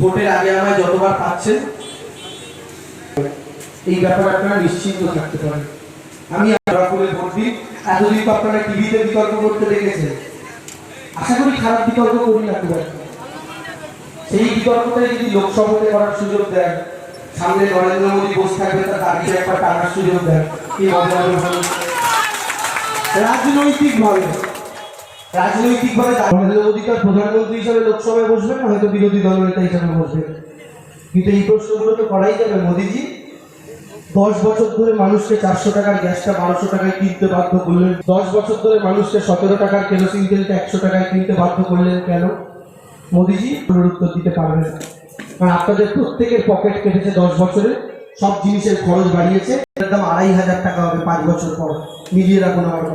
ভোটের আগে এই ব্যাপারে নিশ্চিন্ত থাকতে পারেন। আমি ভোট দিই। এতদিন তো আপনারা টিভিতে করতে দেখেছেন। আশা করি খারাপ বিতর্ক করি না। সেই বিতর্কটাই যদি লোকসভাতে করার সুযোগ দেয় সামনে নরেন্দ্র মোদী বসে থাকবে তার দাঁড়িয়ে একবার টানার সুযোগ দেয় কি মজা। রাজনৈতিকভাবে রাজনৈতিকভাবে নরেন্দ্র মোদী প্রধানমন্ত্রী হিসাবে লোকসভায় বসবেন না, হয়তো বিরোধী দল নেতা হিসাবে বসবেন। কিন্তু এই প্রশ্নগুলো তো করাই যাবে মোদিজি। দশ বছর ধরে মানুষকে চারশো টাকার গ্যাসটা বারোশো টাকায় কিনতে বাধ্য করলেন। দশ বছর ধরে মানুষকে সতেরো টাকার কেরোসিন তেলটা একশো টাকায় কিনতে বাধ্য করলেন কেন? মোদিজি উত্তর দিতে পারবেন না। কারণ আপনাদের প্রত্যেকের পকেট কেটেছে দশ বছরে, সব জিনিসের খরচ বাড়িয়েছে। এর দাম আড়াই হাজার টাকা হবে পাঁচ বছর পর। মিলিয়ে রাখুন আমার।